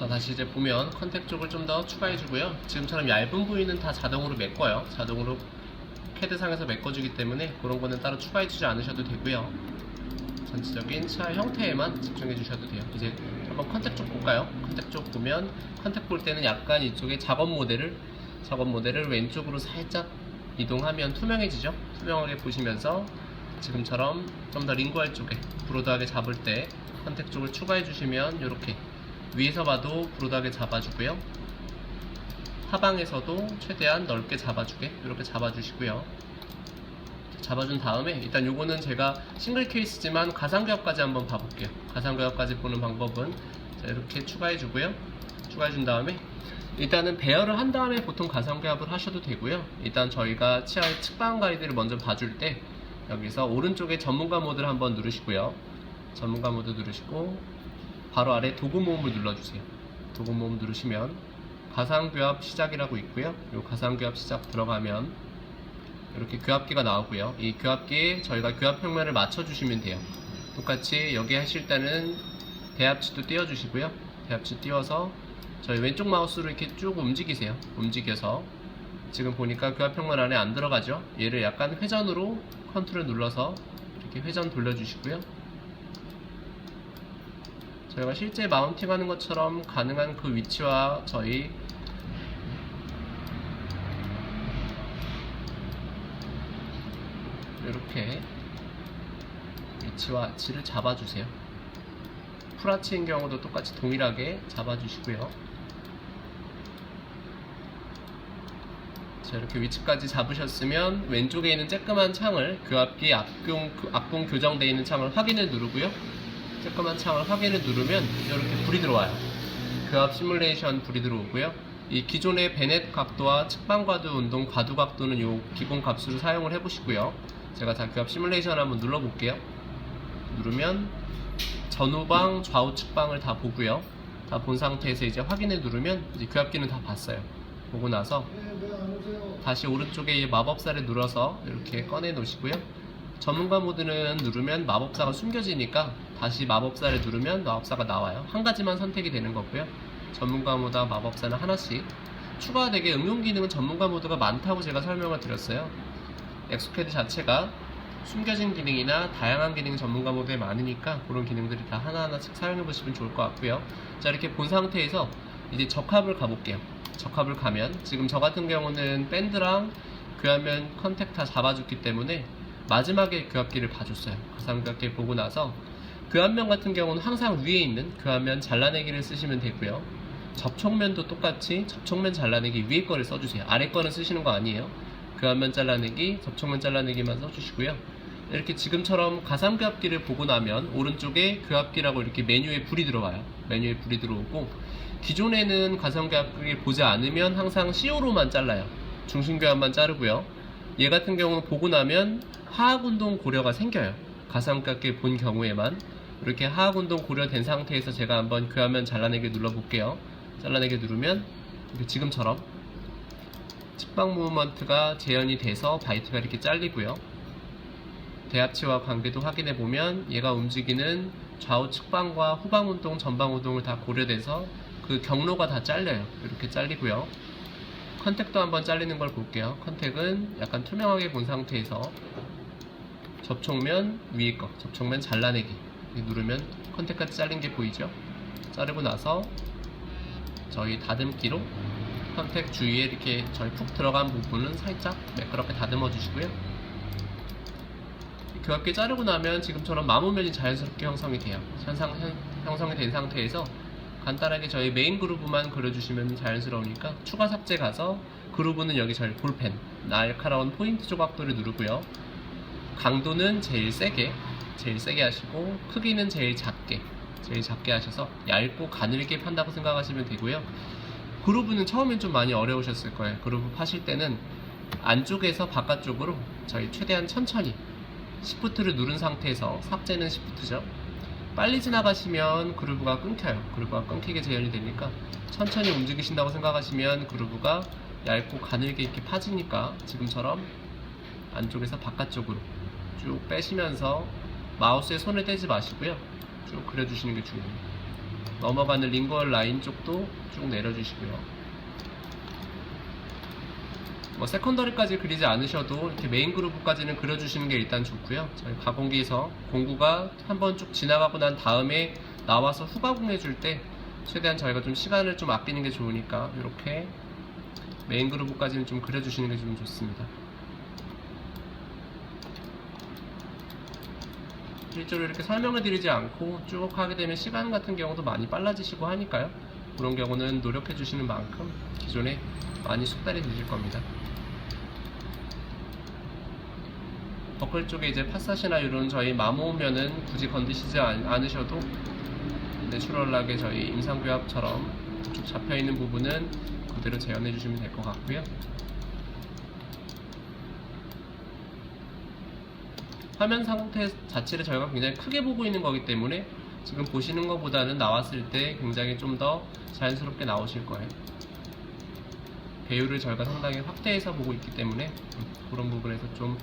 자 다시 이제 보면 컨택 쪽을 좀 더 추가해 주고요. 지금처럼 얇은 부위는 다 자동으로 메꿔요. 자동으로 캐드상에서 메꿔주기 때문에 그런 거는 따로 추가해 주지 않으셔도 되고요. 전체적인 차 형태에만 집중해 주셔도 돼요. 이제 한번 컨택 쪽 볼까요? 컨택 쪽 보면 컨택 볼 때는 약간 이쪽에 작업 모델을 작업 모델을 왼쪽으로 살짝 이동하면 투명해지죠? 투명하게 보시면서 지금처럼 좀 더 링구할 쪽에 브로드하게 잡을 때 컨택 쪽을 추가해 주시면 이렇게 위에서 봐도 브로드하게 잡아주고요. 하방에서도 최대한 넓게 잡아주게 이렇게 잡아주시고요. 잡아준 다음에 일단 요거는 제가 싱글 케이스지만 가상교합까지 한번 봐볼게요. 가상교합까지 보는 방법은 자, 이렇게 추가해 주고요. 추가해 준 다음에 일단은 배열을 한 다음에 보통 가상교합을 하셔도 되고요. 일단 저희가 치아의 측방 가이드를 먼저 봐줄 때 여기서 오른쪽에 전문가 모드를 한번 누르시고요. 전문가 모드 누르시고 바로 아래 도구 모음을 눌러주세요 도구 모음 누르시면 가상 교합 시작이라고 있고요 이 가상 교합 시작 들어가면 이렇게 교합기가 나오고요. 이 교합기에 저희가 교합 평면을 맞춰주시면 돼요. 똑같이 여기 하실 때는 대합치도 띄워주시고요. 대합치 띄워서 저희 왼쪽 마우스로 이렇게 쭉 움직이세요. 움직여서 지금 보니까 교합 평면 안에 안 들어가죠. 얘를 약간 회전으로 컨트롤 눌러서 이렇게 회전 돌려주시고요. 저희가 실제 마운팅 하는 것처럼 가능한 그 위치와 저희 이렇게 위치와 아치를 잡아주세요. 풀아치인 경우도 똑같이 동일하게 잡아주시고요. 자, 이렇게 위치까지 잡으셨으면 왼쪽에 있는 쬐끄만 창을 교합기 앞공, 앞공 교정되어 있는 창을 확인을 누르고요. 쬐끄만 창을 확인을 누르면 이렇게 불이 들어와요. 교합 시뮬레이션 불이 들어오고요. 이 기존의 베넷 각도와 측방 과도 운동 과도 각도는 이 기본 값으로 사용을 해보시고요. 제가 다 교합 시뮬레이션 한번 눌러볼게요. 누르면 전후방, 좌우 측방을 다 보고요. 다 본 상태에서 이제 확인을 누르면 이제 교합기는 다 봤어요. 보고 나서 다시 오른쪽에 이 마법사를 눌러서 이렇게 꺼내 놓으시고요. 전문가 모드는 누르면 마법사가 숨겨지니까 다시 마법사를 누르면 마법사가 나와요. 한 가지만 선택이 되는 거고요. 전문가 모드와 마법사는 하나씩 추가되게 응용 기능은 전문가 모드가 많다고 제가 설명을 드렸어요. 엑소캐드 자체가 숨겨진 기능이나 다양한 기능 전문가 모드에 많으니까 그런 기능들이 다 하나하나씩 사용해 보시면 좋을 것 같고요. 자 이렇게 본 상태에서 이제 적합을 가볼게요. 적합을 가면 지금 저 같은 경우는 밴드랑 교합면 컨택 다 잡아줬기 때문에 마지막에 교합기를 봐줬어요. 가상교합기 보고 나서 교합면 같은 경우는 항상 위에 있는 교합면 잘라내기를 쓰시면 되고요. 접촉면도 똑같이 접촉면 잘라내기 위에 거를 써주세요. 아래 거는 쓰시는 거 아니에요. 교합면 잘라내기, 접촉면 잘라내기만 써주시고요. 이렇게 지금처럼 가상 교합기를 보고 나면 오른쪽에 교합기라고 이렇게 메뉴에 불이 들어와요. 메뉴에 불이 들어오고 기존에는 가상 교합기를 보지 않으면 항상 CO로만 잘라요. 중심 교합만 자르고요. 얘 같은 경우는 보고 나면 하악운동 고려가 생겨요. 가상교합기 본 경우에만 이렇게 하악운동 고려된 상태에서 제가 한번 교합면 잘라내기 눌러볼게요. 잘라내기 누르면 지금처럼 측방 무브먼트가 재현이 돼서 바이트가 이렇게 잘리고요. 대합치와 관계도 확인해 보면 얘가 움직이는 좌우 측방과 후방 운동, 전방 운동을 다 고려돼서 그 경로가 다 잘려요. 이렇게 잘리고요. 컨택도 한번 잘리는 걸 볼게요. 컨택은 약간 투명하게 본 상태에서 접촉면 위에 거, 접촉면 잘라내기 누르면 컨택까지 잘린 게 보이죠? 자르고 나서 저희 다듬기로 컨택 주위에 이렇게 저희 푹 들어간 부분은 살짝 매끄럽게 다듬어 주시고요. 교합기 자르고 나면 지금처럼 마모면이 자연스럽게 형성이 돼요. 현상, 현- 형성이 된 상태에서 간단하게 저희 메인 그루브만 그려주시면 자연스러우니까 추가 삭제 가서 그루브는 여기 저희 볼펜, 날카로운 포인트 조각도를 누르고요. 강도는 제일 세게, 제일 세게 하시고 크기는 제일 작게, 제일 작게 하셔서 얇고 가늘게 판다고 생각하시면 되고요. 그루브는 처음엔 좀 많이 어려우셨을 거예요. 그루브 파실 때는 안쪽에서 바깥쪽으로 저희 최대한 천천히 시프트를 누른 상태에서 삭제는 시프트죠. 빨리 지나가시면 그루브가 끊겨요. 그루브가 끊기게 재현이 되니까 천천히 움직이신다고 생각하시면 그루브가 얇고 가늘게 이렇게 파지니까 지금처럼 안쪽에서 바깥쪽으로 쭉 빼시면서 마우스에 손을 떼지 마시고요. 쭉 그려주시는 게 중요해요. 넘어가는 링걸 라인 쪽도 쭉 내려주시고요. 뭐 세컨더리까지 그리지 않으셔도 이렇게 메인 그루브까지는 그려주시는 게 일단 좋고요. 저희 가공기에서 공구가 한번 쭉 지나가고 난 다음에 나와서 후가공 해줄 때 최대한 저희가 좀 시간을 좀 아끼는 게 좋으니까 이렇게 메인 그루브까지는 좀 그려주시는 게 좀 좋습니다. 실제로 이렇게 설명을 드리지 않고 쭉 하게 되면 시간 같은 경우도 많이 빨라지시고 하니까요. 그런 경우는 노력해 주시는 만큼 기존에 많이 숙달이 되실 겁니다. 버클 쪽에 이제 파사시나 이런 저희 마모면은 굳이 건드시지 않- 않으셔도 내추럴하게 저희 임상교합처럼 쭉 잡혀 있는 부분은 그대로 재현해 주시면 될 것 같고요. 화면 상태 자체를 저희가 굉장히 크게 보고 있는 거기 때문에 지금 보시는 것보다는 나왔을 때 굉장히 좀 더 자연스럽게 나오실 거예요. 배율을 저희가 상당히 확대해서 보고 있기 때문에 음, 그런 부분에서 좀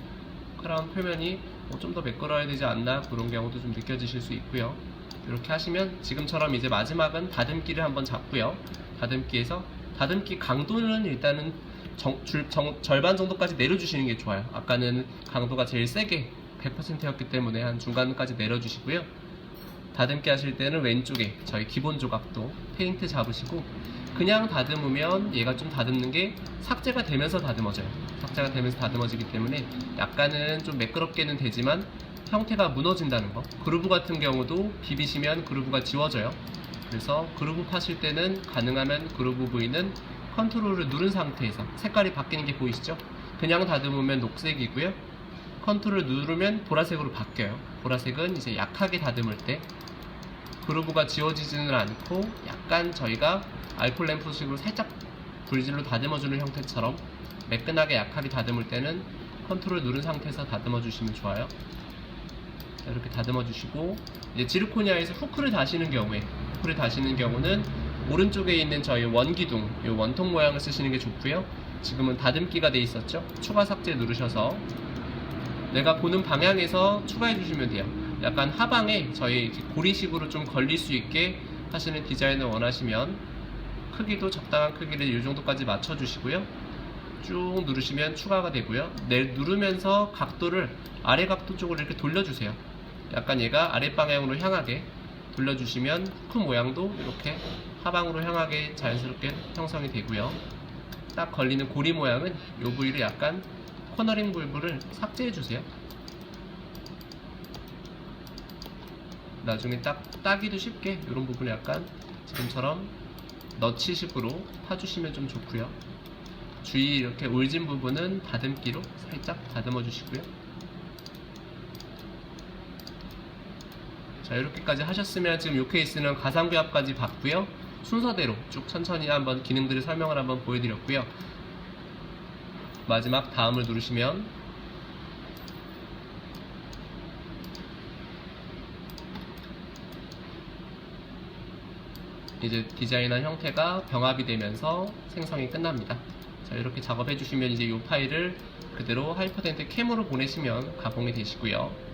크라운 표면이 뭐좀더 매끄러워야 되지 않나 그런 경우도 좀 느껴지실 수 있고요. 이렇게 하시면 지금처럼 이제 마지막은 다듬기를 한번 잡고요. 다듬기에서 다듬기 강도는 일단은 정- 줄- 정- 절반 정도까지 내려주시는 게 좋아요. 아까는 강도가 제일 세게 100%였기 때문에 한 중간까지 내려주시고요. 다듬기 하실 때는 왼쪽에 저희 기본 조각도 페인트 잡으시고 그냥 다듬으면 얘가 좀 다듬는 게 삭제가 되면서 다듬어져요. 삭제가 되면서 다듬어지기 때문에 약간은 좀 매끄럽게는 되지만 형태가 무너진다는 거. 그루브 같은 경우도 비비시면 그루브가 지워져요. 그래서 그루브 파실 때는 가능하면 그루브 부위는 컨트롤을 누른 상태에서 색깔이 바뀌는 게 보이시죠? 그냥 다듬으면 녹색이고요. 컨트롤을 누르면 보라색으로 바뀌어요. 보라색은 이제 약하게 다듬을 때 그루브가 지워지지는 않고 약간 저희가 알콜 램프식으로 살짝 불질로 다듬어주는 형태처럼 매끈하게 약하게 다듬을 때는 컨트롤 누른 상태에서 다듬어 주시면 좋아요. 자, 이렇게 다듬어 주시고 이제 지르코니아에서 후크를 다시는 경우에 후크를 다시는 경우는 오른쪽에 있는 저희 원기둥 이 원통 모양을 쓰시는 게 좋고요. 지금은 다듬기가 돼 있었죠. 추가 삭제 누르셔서 내가 보는 방향에서 추가해 주시면 돼요. 약간 하방에 저희 고리식으로 좀 걸릴 수 있게 하시는 디자인을 원하시면 크기도 적당한 크기를 이 정도까지 맞춰 주시고요. 쭉 누르시면 추가가 되고요. 내 누르면서 각도를 아래 각도 쪽으로 이렇게 돌려주세요. 약간 얘가 아래 방향으로 향하게 돌려주시면 후크 모양도 이렇게 하방으로 향하게 자연스럽게 형성이 되고요. 딱 걸리는 고리 모양은 이 부위를 약간 코너링 불부를 삭제해 주세요. 나중에 딱 따기도 쉽게 이런 부분을 약간 지금처럼 너치식으로 파주시면 좀 좋고요. 주위 이렇게 올진 부분은 다듬기로 살짝 다듬어 주시고요. 자 이렇게까지 하셨으면 지금 이 케이스는 가상교합까지 봤고요. 순서대로 쭉 천천히 한번 기능들을 설명을 한번 보여드렸고요. 마지막 다음을 누르시면 이제 디자인한 형태가 병합이 되면서 생성이 끝납니다. 자, 이렇게 작업해 주시면 이제 이 파일을 그대로 하이퍼덴트 캠으로 보내시면 가공이 되시고요.